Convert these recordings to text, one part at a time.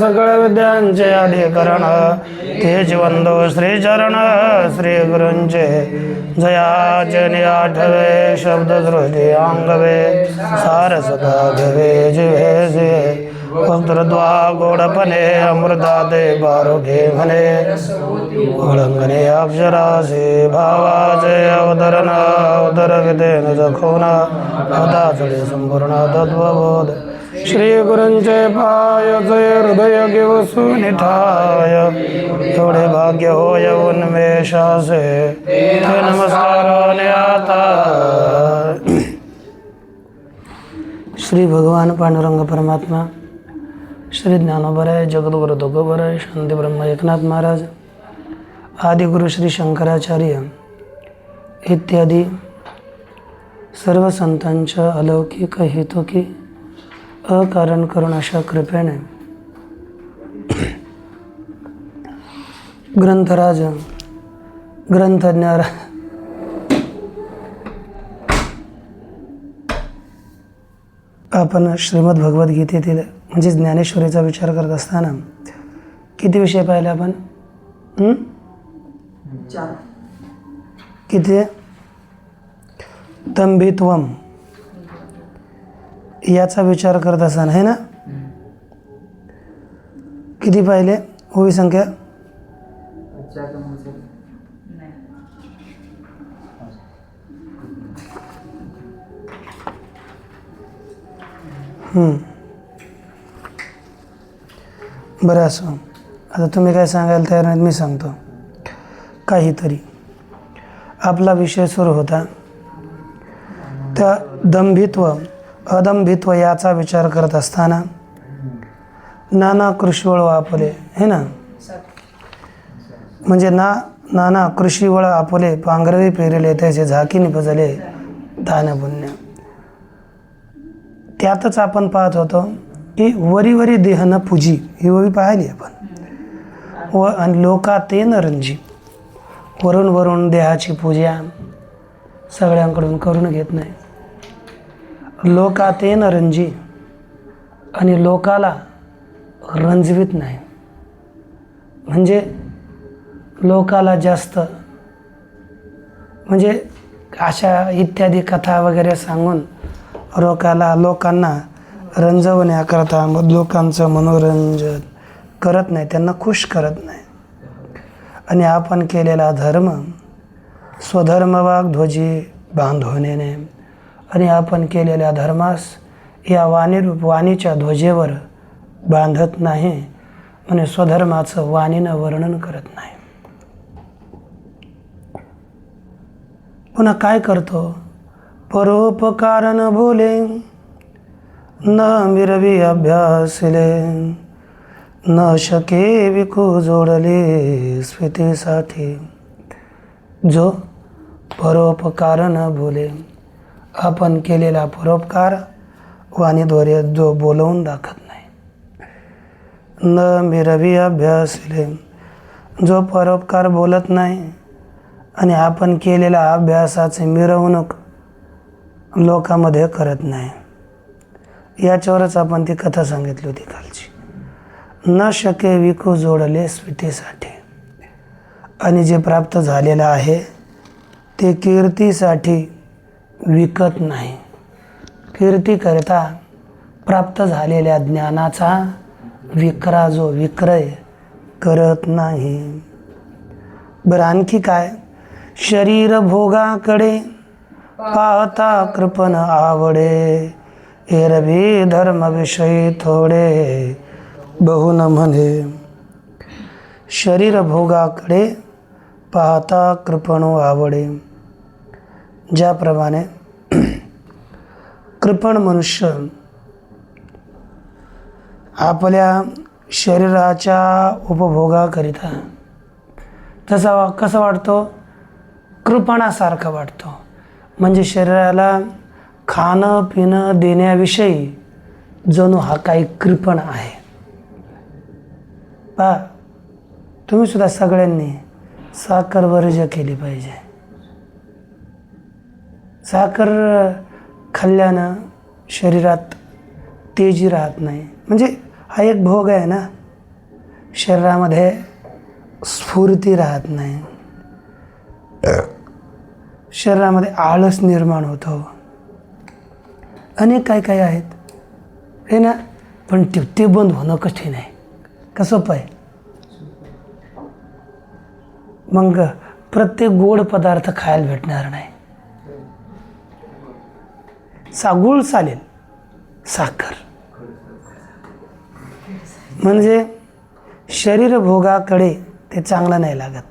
सकळ विद्यांचे अधिकरण तेच वंदो श्रीचरण श्री गुरूंचे जयाचने आठवे शब्द श्रुती अंगवे सारस घवे जिवे वक्तृद्वा गोडपणे अमृता दे बारोघे म्हणे ओळंगणे अक्षरासे भावाचे अवतरण अवतर न जखोना अदाचळे संपूर्ण तत्वबोध. श्री गुरुंचे पाय जय हृदय घेऊ सुनिठाय एवढे भाग्य होय उन्मेषासे। ते नमस्कार आता। श्री भगवान पांडुरंग परमात्मा श्री ज्ञानोबराय जगद्गुरु तुकोबराय शांती ब्रह्म एकनाथ महाराज आदिगुरु श्री शंकराचार्य इत्यादी सर्व संतांच्या अलौकिक हेतुकी अकारण करून अशा कृपेने ग्रंथराज ग्रंथज्ञ आपण श्रीमद भगवद्गीतेतील म्हणजे ज्ञानेश्वरीचा विचार करत असताना किती विषय पाहिले आपण? किती? तंबित्वम. याचा विचार करत असताना आहे ना? किती पाहिले? होई संख्या? बरं असं. आता तुम्ही काय सांगायला तयार नाहीत मी सांगतो. काहीतरी. आपला विषय सुरू होता. त्या दंभित्व अदंभित्व याचा विचार करत असताना नाना कृषीवळ आपले हे ना? म्हणजे ना नाना कृषीवळ आपले पांघरवी पेरले त्याचे झाकी निपजले दानपुण्य. त्यातच आपण पाहत होतो की वरी वरी देहन पूजी. ही ओवी पाहिली आपण. व आणि लोकातेन नरंजी. वरून वरून देहाची पूजा सगळ्यांकडून करून घेत नाही. लोकातेन रंजी आणि लोकाला रंजवीत नाही. म्हणजे लोकाला जास्त म्हणजे अशा इत्यादी कथा वगैरे सांगून लोकाला लोकांना रंजवण्याकरता मग लोकांचं मनोरंजन करत नाही त्यांना खुश करत नाही. आणि आपण केलेला धर्म स्वधर्म ध्वजी बांधवण्याने आणि आपण केलेल्या धर्मास या वाणीरूप वाणीच्या ध्वजेवर बांधत नाही म्हणजे स्वधर्माचं वाणीनं वर्णन करत नाही. पुन्हा काय करतो? परोपकारण बोले न मिरवी अभ्यासले न शके विकू जोडले स्फितीसाठी. जो परोपकारण न बोले आपण केलेला परोपकार वाणीद्वारे जो बोलवून दाखत नाही. न मिरवी अभ्यासले जो परोपकार बोलत नाही आणि आपण केलेल्या अभ्यासाची मिरवणूक लोकामध्ये करत नाही. याच्यावरच आपण ती कथा सांगितली होती कालची. न शके विकू जोडले स्मितीसाठी आणि जे प्राप्त झालेलं आहे ते कीर्तीसाठी विकत नाही. कीर्तीकरता प्राप्त झालेल्या ज्ञानाचा विक्रा जो विक्रय करत नाही. बरं आणखी काय? शरीर भोगाकडे पाहता कृपण आवडे. एरवी धर्मविषयी थोडे बहुन म्हणे. शरीर भोगाकडे पाहता कृपण आवडे. ज्याप्रमाणे कृपण मनुष्य आपल्या शरीराच्या उपभोगाकरिता तसा वा कसा वाटतो? कृपणासारखा वाटतो. म्हणजे शरीराला खाणं पिणं देण्याविषयी जणू हा काही कृपण आहे. पा तुम्ही सुद्धा सगळ्यांनी साखर वर्ज केली पाहिजे. साखर खाल्ल्यानं शरीरात तेजी राहत नाही. म्हणजे हा एक भोग आहे ना. शरीरामध्ये स्फूर्ती राहत नाही. शरीरामध्ये आळस निर्माण होतो. अनेक काय काय आहेत. हे ना पण ते बंद होणं कठीण आहे. कसं पाय मग प्रत्येक गोड पदार्थ खायला भेटणार नाही. सागुळ चालेल. साखर. म्हणजे शरीर भोगाकडे ते चांगलं नाही लागत.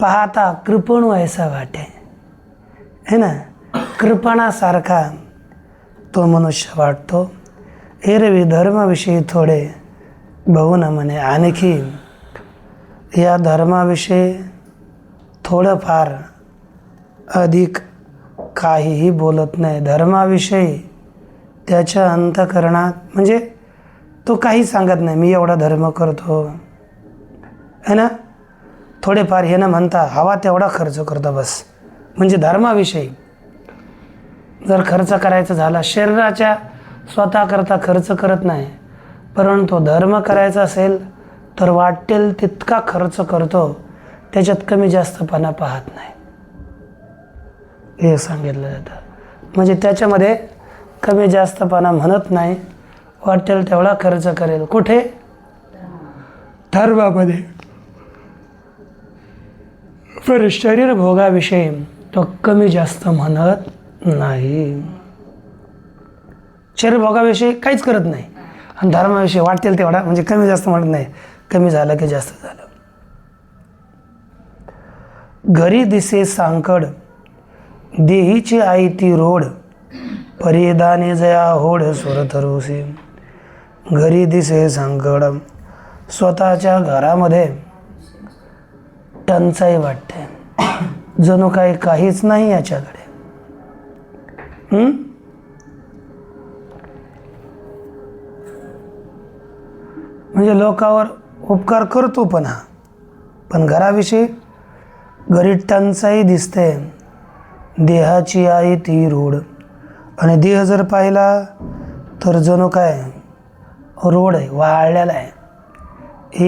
पाहता कृपण व्हायचा वाटे है ना? कृपणासारखा तो मनुष्य वाटतो. एरवी धर्माविषयी थोडे बहु न म्हणे आणखी या धर्माविषयी थोडंफार अधिक काहीही बोलत नाही. धर्माविषयी त्याच्या अंतकरणात म्हणजे तो काही सांगत नाही मी एवढा धर्म करतो. है ना? थोडेफार हे ना म्हणता हवा तेवढा खर्च करतो बस. म्हणजे धर्माविषयी. जर खर्च करायचा झाला शरीराच्या स्वतःकरता खर्च करत नाही परंतु धर्म करायचा असेल तर वाटेल तितका खर्च करतो त्याच्यात कमी जास्तपणा पाहत नाही. हे सांगितलं जातं. म्हणजे त्याच्यामध्ये कमी जास्तपणा म्हणत नाही. वाटेल तेवढा खर्च करेल. कुठे? धर्मामध्ये. पर शरीर भोगाविषयी तो कमी जास्त म्हणत नाही. शरीर भोगाविषयी काहीच करत नाही. आणि धर्माविषयी वाटेल तेवढा म्हणजे कमी जास्त म्हणत नाही. कमी झालं की जास्त झालं. घरी दिसे सांकड देहीची आई ती रोड परिधाने जया होड सुरतरुसी घरी दिसे संकट स्वतःच्या घरामध्ये टंचाई वाटते. जणू काही काहीच नाही याच्याकडे. म्हणजे लोकावर उपकार करतो पण हा. पण घराविषयी घरी टंचाई दिसते. देहाची आहे ती रोड. आणि देह जर पाहिला तर जणू काय? रोड आहे वाळलेला आहे.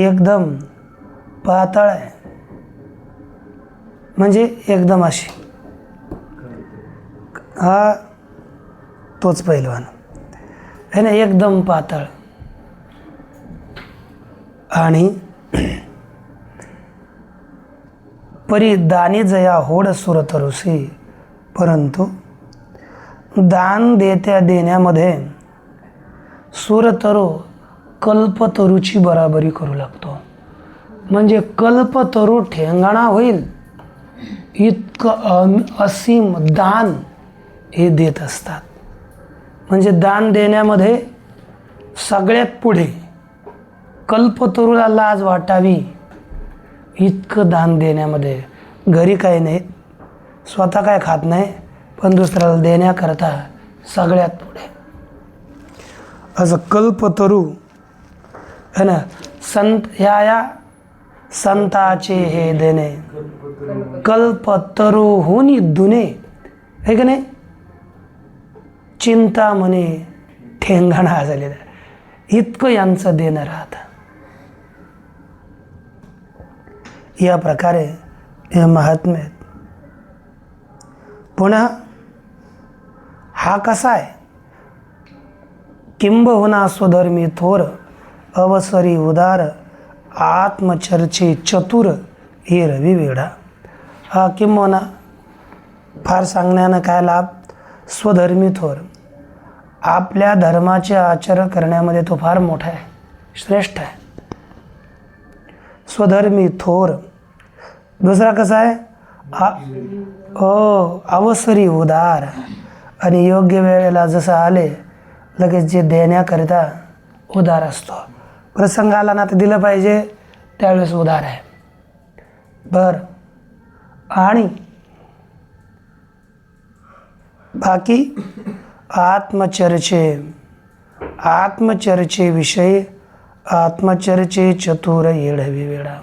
एकदम पातळ आहे. म्हणजे एकदम अशी. हा तोच पैलवान. आहे ना एकदम पातळ. आणि परी दानी जया होड सुरतरुसी परंतु दान देत्या देण्यामध्ये सुरतरू कल्पतरूची बराबरी करू लागतो. म्हणजे कल्पतरू ठेंगाणा होईल. इतकं असीम दान हे देत असतात. म्हणजे दान देण्यामध्ये सगळ्यात पुढे कल्पतरूला लाज वाटावी इतकं दान देण्यामध्ये घरी काही नाही. स्वतः काय खात नाही पण दुसऱ्याला देण्याकरता सगळ्यात पुढे. असं कल्पतरू है ना संत ह्या या संताचे हे देणे. कल्पतरूहून दुने हे का नाही? चिंता म्हणे ठेंगाणा झालेला. इतकं यांचं देणं राहतं. या प्रकारे हे महात्म्यात आहेत पुन्हा हा कसा आहे? किंबहुना स्वधर्मी थोर अवसरी उदार आत्मचर्चे चतुर हे रवी वेडा हा किंबहुना फार सांगण्यानं काय लाभ? स्वधर्मी थोर आपल्या धर्माचे आचरण करण्यामध्ये तो फार मोठा आहे श्रेष्ठ आहे. स्वधर्मी थोर दुसरा कसा आहे? आ हो अवसरी उदार आणि योग्य वेळेला जसं आले लगेच जे देण्याकरिता उदार असतो. प्रसंग आला ना तर दिलं पाहिजे त्यावेळेस उदार आहे. बर. आणि बाकी आत्मचर्चे आत्मचर्चेविषयी आत्मचर्चे चतुर येढवी वेळा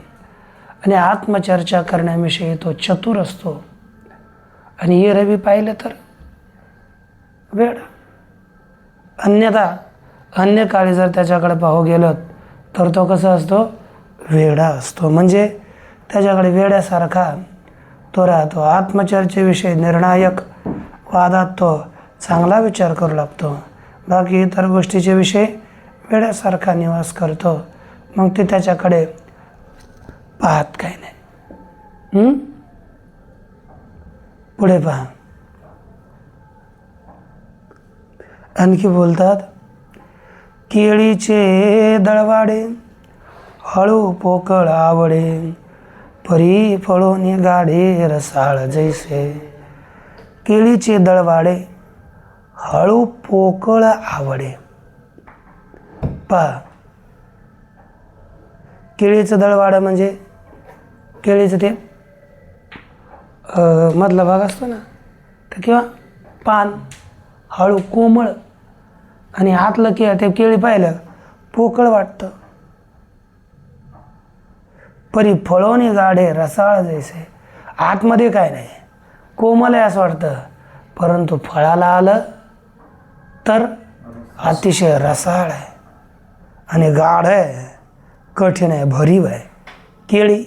आणि आत्मचर्चा करण्याविषयी तो चतुर असतो. आणि हे रवी पाहिलं तर वेळ अन्यथा अन्य काळी जर त्याच्याकडे पाहू गेलं तर तो कसा असतो? वेडा असतो. म्हणजे त्याच्याकडे वेड्यासारखा तो राहतो. आत्मचर्चेविषयी निर्णायक वादात तो चांगला विचार करू लागतो. बाकी इतर गोष्टीचे विषय वेड्यासारखा निवास करतो. मग ते त्याच्याकडे पाहत काही नाही. पुढे पहा. आणखी बोलतात केळीचे दळवाडे हळू पोकळ आवडे परी फळोनी गाढे रसाळ जैसे. केळीचे दळवाडे हळू पोकळ आवडे. पहा. केळीचं दळवाडं म्हणजे? केळीचं ते मधला भाग असतो ना तर किंवा पान हळू कोमळ आणि आतलं के ते केळी पाहिलं पोकळ वाटतं. परी फळवणी गाढे रसाळ जैसे. आतमध्ये काय नाही कोमल आहे असं वाटतं परंतु फळाला आलं तर अतिशय रसाळ आहे. आणि गाढ आहे कठीण आहे भरीव आहे. केळी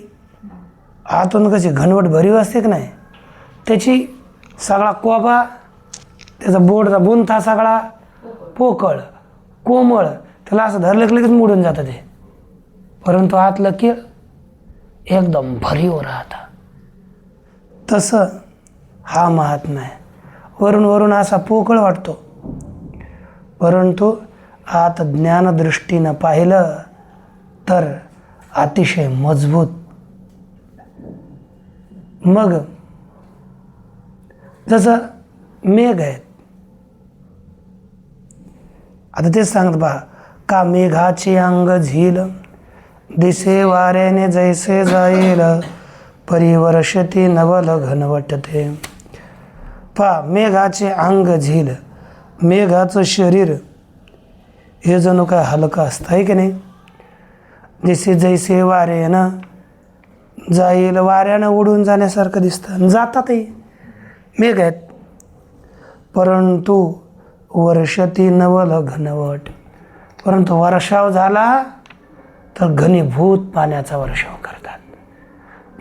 आतून कशी घनवट भरीव असते की नाही? त्याची सगळा कोबा त्याचा बोर्डचा बुंथा सगळा पोकळ कोमळ त्याला असं धरलं की लगेच मोडून जातं ते. परंतु आतलं की एकदम भरीव राहतं. तसं हा महात्मा आहे वरून वरून असा पोकळ वाटतो. परंतु आत ज्ञानदृष्टीनं पाहिलं तर अतिशय मजबूत मग जसं मेघ आहेत. आता तेच सांगत पहा का मेघाचे अंग झील दिसे वाऱ्याने जैसे जाईल परिवर्षती नवल घनवटते पहा मेघाचे अंग झील मेघाचं शरीर हे जणू काय हलकं असतं आहे की नाही? जसे जैसे ना जाईल वाऱ्यानं उडून जाण्यासारखं दिसतं. आणि जातातही. मेघ आहेत. परंतु वर्षती नवल घनवट परंतु वर्षाव झाला तर घनीभूत पाण्याचा वर्षाव करतात.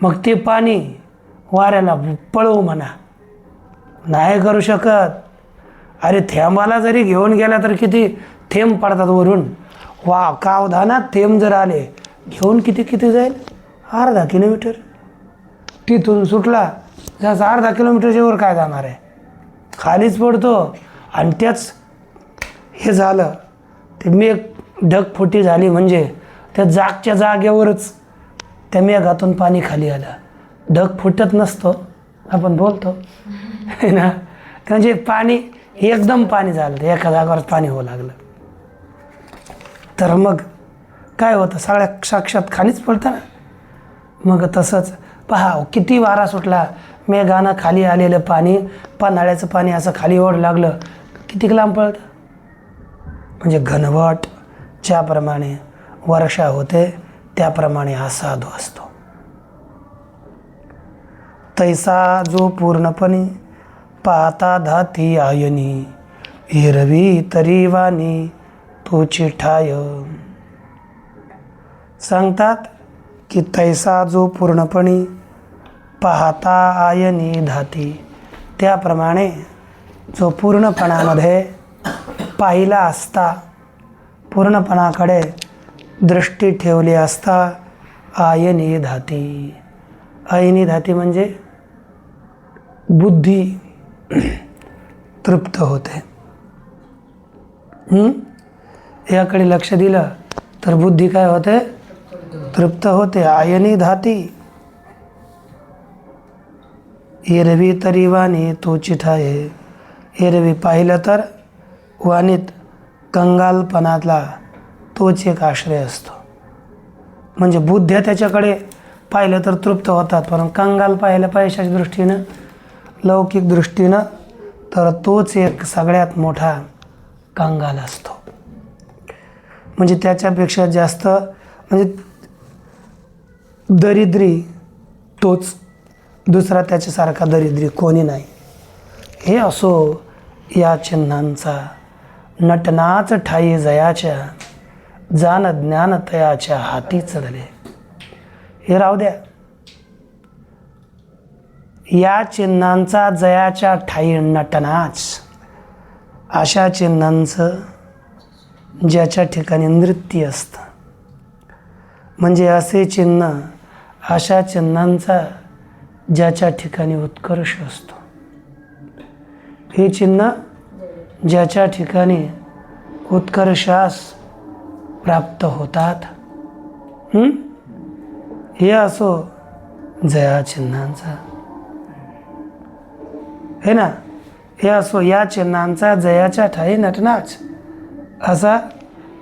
मग ते पाणी वाऱ्याला पळवू म्हणा. नाही करू शकत. अरे थेंबाला जरी घेऊन गेला तर किती थेंब पडतात वरून. वा कावधानात थेंब जर आले घेऊन किती किती जाईल? अर्धा किलोमीटर. तिथून सुटला जसं अर्धा किलोमीटरच्या वर काय जाणार आहे? खालीच पडतो. आणि त्याच हे झालं. ते मेघ ढगफुटी झाली म्हणजे त्या जागच्या जागेवरच त्या मेघातून पाणी खाली आलं. ढग फुटत नसतो आपण बोलतो. है ना? म्हणजे पाणी एकदम पाणी झालं. ते एका जागेवर पाणी होऊ लागलं. तर मग काय होतं? सगळ्या साक्षात खालीच पडतं ना? मग तसंच पहा किती वारा सुटला. मेघानं खाली आलेलं पाणी पन्हाळ्याचं पाणी असं खाली ओढ लागलं. किती लांब पळतं? म्हणजे घनवट ज्याप्रमाणे वर्षा होते त्याप्रमाणे हा साधू असतो. तैसा जो पूर्णपणे पाहता धाती आयनी हिरवी तरी वाणी तो चिठाय. सांगतात की तैसा जो पूर्णपणे पाहता आयनी धाती. त्याप्रमाणे जो पूर्णपणामध्ये पाहिला असता पूर्णपणाकडे दृष्टी ठेवली असता आयनी धाती. आयनी धाती म्हणजे बुद्धी तृप्त होते. याकडे लक्ष दिलं तर बुद्धी काय होते? तृप्त होते आयनी धाती. एरवी तरी वाणी तो चिठाये. एरवी पाहिलं तर वाणीत कंगालपणातला तोच एक आश्रय असतो. म्हणजे बुद्ध्या त्याच्याकडे पाहिलं तर तृप्त होतात पण कंगाल पाहिलं पैशाच्या दृष्टीनं लौकिक दृष्टीनं तर तोच एक सगळ्यात मोठा कंगाल असतो. म्हणजे त्याच्यापेक्षा जास्त म्हणजे दरिद्री तोच दुसरा त्याच्यासारखा दरिद्री कोणी नाही. हे असो या चिन्हांचा नटनाच ठाई जयाच्या जान ज्ञान तयाच्या हाती चढले. हे राहू द्या. या चिन्हांचा जयाच्या ठाई नटनाच अशा चिन्हांचं ज्याच्या ठिकाणी नृत्य असतं. म्हणजे असे चिन्ह अशा चिन्हांचा ज्याच्या ठिकाणी उत्कर्ष असतो. हे चिन्ह ज्याच्या ठिकाणी उत्कर्षास प्राप्त होतात. हे? असो जया चिन्हांचा. हे ना? हे असो या चिन्हांचा जयाच्या ठाई नटनाच. असा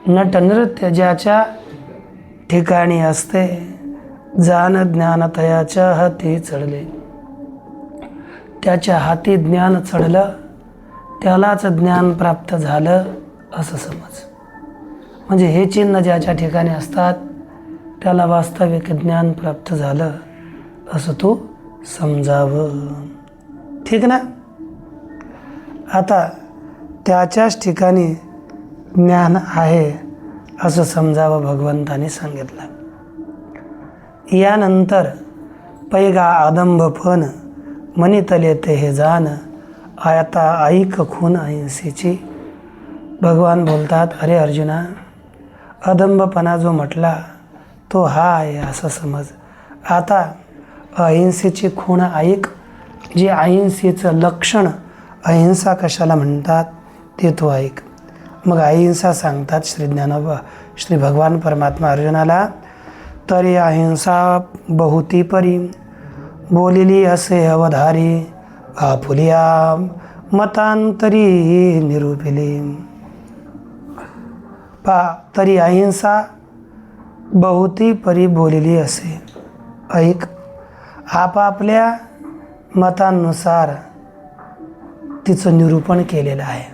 नटनृत्य ज्याच्या ठिकाणी असते. जान ज्ञान तयाच्या हाती चढले. त्याच्या हाती ज्ञान चढलं त्यालाच ज्ञान प्राप्त झालं असं समज. म्हणजे हे चिन्ह ज्याच्या ठिकाणी असतात त्याला वास्तविक ज्ञान प्राप्त झालं असं तू समजावं. ठीक ना? आता त्याच्याच ठिकाणी ज्ञान आहे असं समजावं भगवंताने सांगितलं. यानंतर पैगा आदंब फन मनितले ते हे जाण आता ऐक खून अहिंसेची भगवान बोलतात अरे अर्जुना अदंबपणा जो म्हटला तो हा आहे असं समज. आता अहिंसेची खूण ऐक जे अहिंसेचं लक्षण अहिंसा कशाला म्हणतात ते तो ऐक. मग अहिंसा सांगतात श्री ज्ञानोबा श्री भगवान परमात्मा अर्जुनाला तरी अहिंसा बहुती परी। बोलिली असे अवधारी आपुलिया मतांतरी निरूपिली। पा तरी अहिंसा बहुती परी बोलिली असे। ऐक आपापल्या मतांनुसार तिचं निरूपण केलेलं आहे।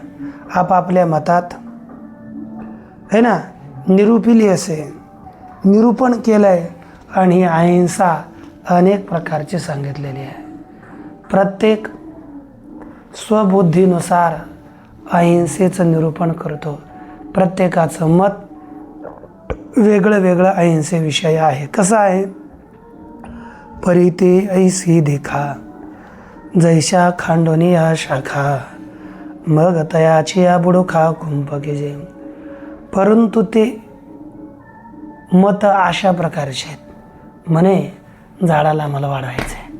आपापल्या मतात है ना? निरूपिली असे। निरूपण केलं आहे आणि ही अहिंसा अनेक प्रकारची सांगितलेली आहे. प्रत्येक स्वबुद्धीनुसार अहिंसेचं निरूपण करतो. प्रत्येकाचं मत वेगळं वेगळं अहिंसेविषयी आहे. कसं आहे? परिते ऐसी देखा जैशा खांडोनी या शाखा मग तयाची या बुडुखा कुंभ जे परंतु ते मत अशा प्रकारचे आहेत. म्हणे झाडाला मला वाढवायचं आहे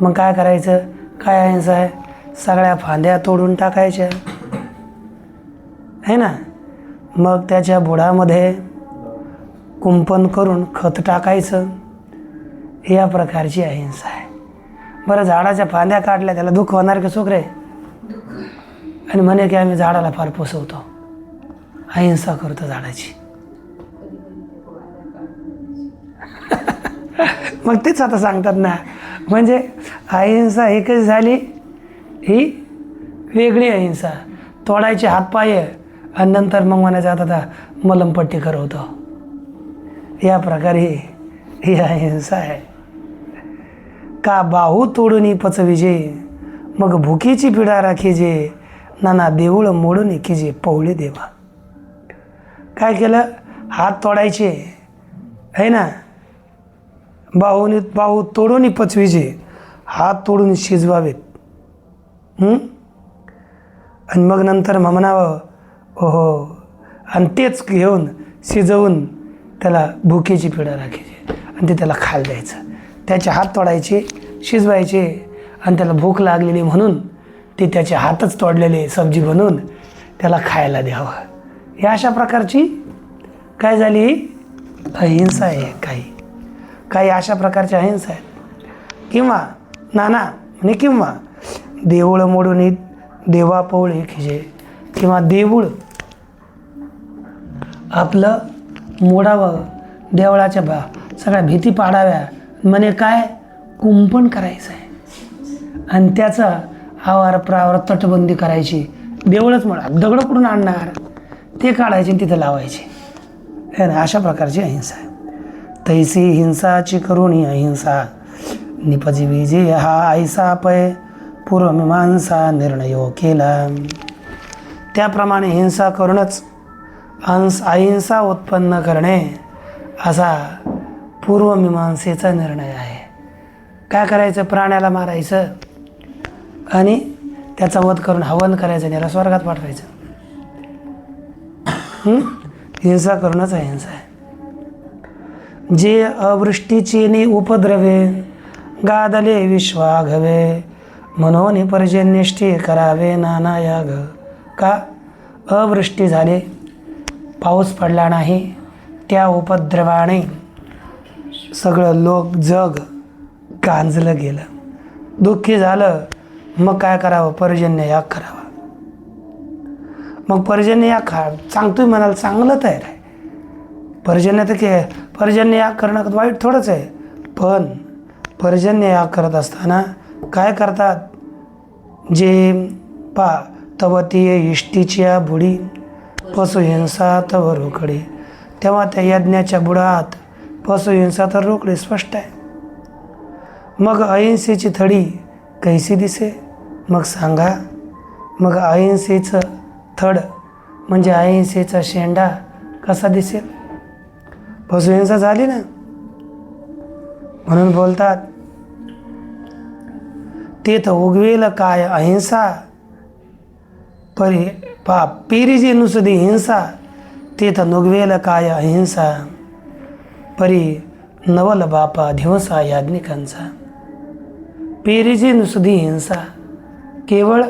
मग काय करायचं? काय अहिंसा आहे सगळ्या फांद्या तोडून टाकायच्या. आहे ना? मग त्याच्या बुडामध्ये कुंपण करून खत टाकायचं. या प्रकारची अहिंसा आहे बरं झाडाच्या फांद्या काढल्या त्याला दुःख होणार की सुख रे आणि म्हणे की आम्ही झाडाला फार पोसवतो. अहिंसा करतो झाडाची. मग तेच आता सांगतात ना. म्हणजे अहिंसा ही कशी झाली ही वेगळी अहिंसा. तोडायचे हातपाय आणि नंतर मग म्हणायचं आता आता मलमपट्टी करवतो या प्रकारे ही अहिंसा आहे. का बाहू तोडून पचविजे? मग भुकीची पिढा राखीजे. नाना देऊळ मोडून एकीजे पवळे देवा. काय केलं? हात तोडायचे. आहे ना? बाहूने बाहू तोडून पचविजे हात तोडून शिजवावेत. आणि मग नंतर मग म्हणावं ओहो आणि तेच घेऊन शिजवून त्याला भुकेची पिढा राखायची आणि ते त्याला खायला द्यायचं. त्याचे हात तोडायचे शिजवायचे आणि त्याला भूक लागलेली म्हणून ते त्याचे हातच तोडलेले सब्जी बनवून त्याला खायला द्यावं. या अशा प्रकारची काय झाली? अहिंसा आहे काही. काही अशा प्रकारच्या अहिंसा आहेत. किंवा नाना म्हणजे किंवा देऊळ मोडून देवा पवळे खिजे किंवा देऊळ. आपलं मोडावं देवळाच्या बा सगळ्या भीती पाडाव्या म्हणे काय? कुंपण करायचं आहे. आणि त्याचा आवार प्रावार तटबंदी करायची. देवळच म्हणा दगडं कुठून आणणार? ते काढायचे आणि तिथं लावायचे. ना अशा प्रकारची अहिंसा आहे तैसी हिंसाची करुणी अहिंसा। निपजी विजय हा ऐसा पय पूर्वमीमांसा निर्णयो केला। त्याप्रमाणे हिंसा करूनच अंस अहिंसा उत्पन्न करणे असा पूर्वमीमांसेचा निर्णय आहे। काय करायचं? प्राण्याला मारायचं आणि त्याचा वध करून हवन करायचं आणि याला स्वर्गात पाठवायचं। हिंसा करूनच अहिंसा आहे। जे अवृष्टीची उपद्रवे गादले विश्वाघवे म्हणून पर्जन्यष्टी करावे नाना याग का? अवृष्टी झाले. पाऊस पडला नाही. त्या उपद्रवाने सगळं लोक जग गांजलं गेलं. दुःखी झालं. मग काय करावं? पर्जन्य याग करावा. मग पर्जन्य याग खा सांगतोय म्हणाल चांगलं तयार आहे. पर्जन्य तर के पर्जन्य याग करणं वाईट थोडंच आहे. पण पर्जन्य याग करत असताना काय करतात? जे पा तवतीय इष्टीच्या बुडी पशुहिंसा तव रोकडे. तेव्हा त्या यज्ञाच्या बुडात पशुहिंसा तर रोकडे स्पष्ट आहे. मग अहिंसेची थडी कैसी दिसे? मग सांगा. मग अहिंसेचं थड म्हणजे अहिंसेचा शेंडा कसा दिसेल? पशुहिंसा झाली ना? म्हणून बोलतात ते तर उगवेल काय अहिंसा? परी पा पेरीजी नुसती हिंसा ते तर नुगवेल काय अहिंसा? परी नवल बापा दिवसा याज्ञिकांचा. पेरीजी नुसती हिंसा केवळ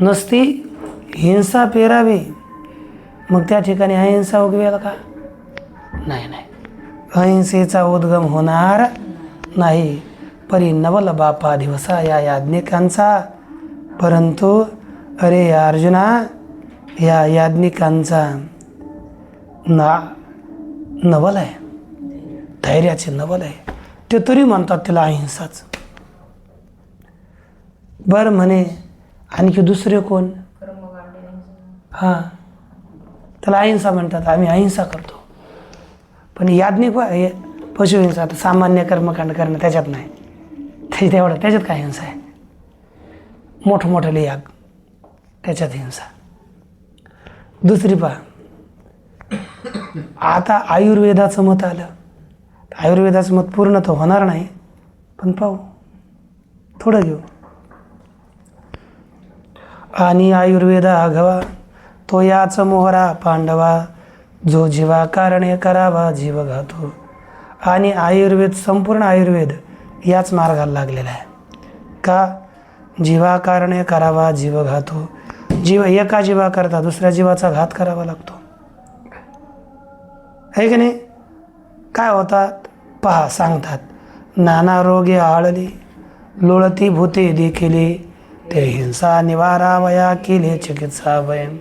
नसती हिंसा पेरावी? मग त्या ठिकाणी अहिंसा उगवेल का? नाही नाही. अहिंसेचा उद्गम होणार नाही. परी नवल बापा दिवसा या याज्ञिकांचा. परंतु अरे अर्जुना या याज्ञिकांचा ना नवल आहे. धैर्याचे नवल आहे. ते तरी म्हणतात त्याला अहिंसाच. बरं म्हणे आणखी दुसरे कोण? हां. त्याला अहिंसा म्हणतात आम्ही अहिंसा करतो. पण याज्ञिक हे पशुहिंसा आता सामान्य कर्मकांड करणं त्याच्यात नाही. ते तेवढं त्याच्यात काय हिंसा आहे? मोठमोठाले याग त्याच्यात हिंसा. दुसरी पहा. आता आयुर्वेदाचं मत आलं. आयुर्वेदाचं मत पूर्ण तर होणार नाही. पण पाहू. थोडं घेऊ. आणि आयुर्वेदा घवा तो याच मोहरा पांडवा. जो जीवा कारणे करावा जीव घातो. आणि आयुर्वेद संपूर्ण आयुर्वेद याच मार्गाला लागलेला आहे. का? जीवा कारणे करावा जीव घातो. जीव एका जीवाकरता दुसऱ्या जीवाचा घात करावा लागतो. आहे की नाही? काय होतात? पहा सांगतात. नाना रोगे आळली लोळती भूते देखिले ते हिंसा निवारावया केले चिकित्सा वयम.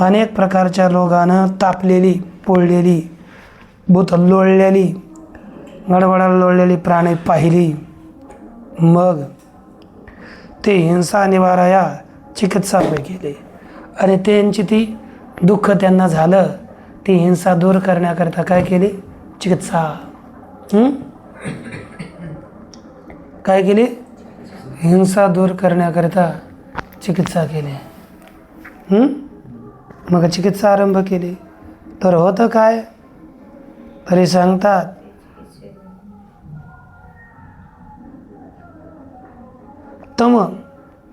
अनेक प्रकारच्या रोगानं तापलेली पोळलेली भूत लोळलेली गडबडाला लोळलेली प्राणी पाहिली. मग ते हिंसा निवाराया चिकित्सा केली आणि त्यांची ती दुःख त्यांना झालं. ती हिंसा दूर करण्याकरता काय केली? चिकित्सा. काय केली? हिंसा दूर करण्याकरता चिकित्सा केली. हं? मग चिकित्सा आरंभ केली. तर होतं काय? तरी सांगतात तम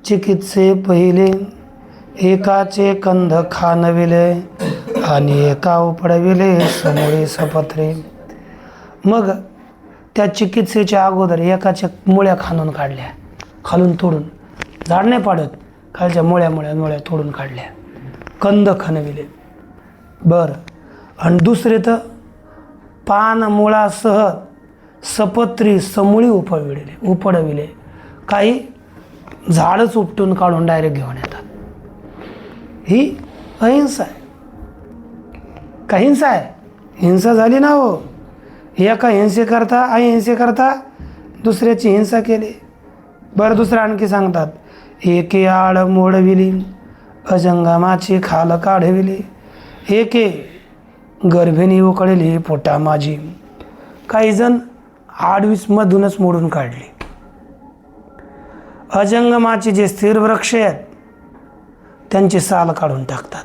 चिकित्से पहिले एकाचे कंध खानविले आणि एका उपडविले समोरे सपत्रे. मग त्या चिकित्सेच्या अगोदर एकाच्या मुळ्या खाणून काढल्या खालून तोडून. झाड नाही पाडत खालच्या मुळ्या मुळ्या मुळ्या तोडून काढल्या. कंद खणविले. बरं. आणि दुसरे तर पान मुळासह सपत्री समोळी उपविले उपडविले. काही झाडच उपटून काढून डायरेक्ट घेऊन येतात. ही अहिंसा आहे. का हिंसा आहे? हिंसा झाली ना हो. एका हिंसेकरता अहिंसेकरता दुसऱ्याची हिंसा केली. बरं दुसरं आणखी सांगतात. एके आड मोडविली. अजंगामाची खाल काढविली. एके गर्भिणी उकळली पोटा माझी. काही जण आडवीस मधूनच मोडून काढली. अजंगमाचे जे स्थिर वृक्ष आहेत त्यांची साल काढून टाकतात.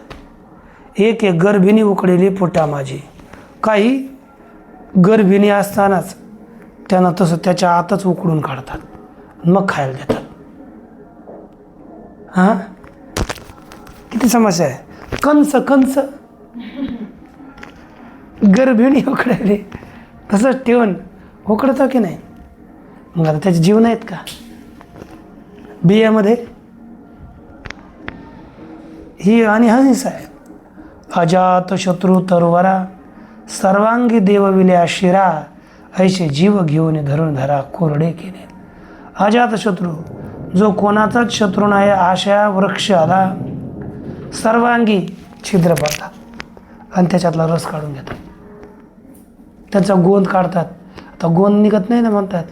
एक एक गर्भिणी उकडेली पोटा माझी. काही गर्भिणी असतानाच त्यांना तसं त्याच्या आतच उकडून काढतात. मग खायला देतात. हां? किती समस्या आहे? कंस कंस. गर्भिणी उकडायले. तसंच ठेवून उकडतं की नाही? मग आता त्याचे जीवन आहेत का? बियामध्ये? ही आणि हंस आहे. अजात शत्रू तरवरा सर्वांगी देवविल्या शिरा ऐसे जीव घेऊन धरून धरा कोरडे केले. अजात शत्रू. जो कोणाचाच शत्रू नाही आशा वृक्ष आला. सर्वांगी छिद्र पडतात. आणि त्याच्यातला रस काढून घेतात. त्याचा गोंद काढतात. आता गोंद निघत नाही ना म्हणतात.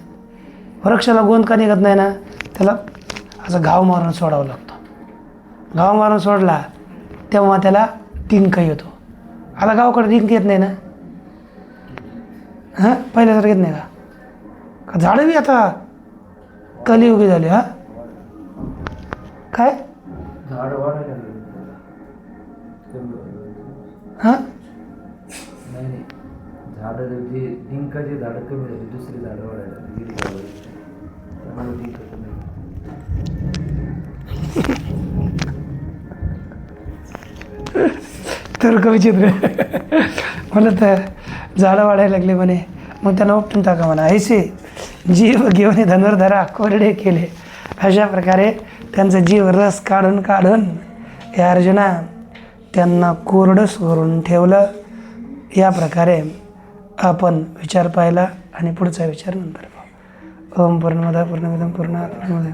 वृक्षाला गोंद का निघत नाही ना? त्याला असं घाव मारून सोडावं लागतो. घाव मारून सोडला तेव्हा त्याला टिंक येतो. आता गावाकडे टिंक येत नाही ना? हां? पहिल्यासारखं येत नाही का? झाडं बी आता कलियुगी झाली हा? काय? झाड हां? नाही नाही. झाडं जे डिंकाचे झाडं कमी झाली दुसरी झाडं वाढायला लागली गिरी झाडं त्यामुळे डिंक कमी तर मला तर झाडं वाढायला लागले म्हणे. मग त्यांना उपटून टाका म्हणा. ऐसे जीव घेऊन धनुर्धरा कोरडे केले. अशा प्रकारे त्यांचा जीव रस काढून काढून हे अर्जुना त्यांना कोरडस करून ठेवलं. या प्रकारे आपण विचार पाहिला आणि पुढचा विचार नंतर पाहू. ओम पूर्णमदा पूर्णमिदम पूर्ण पूर्ण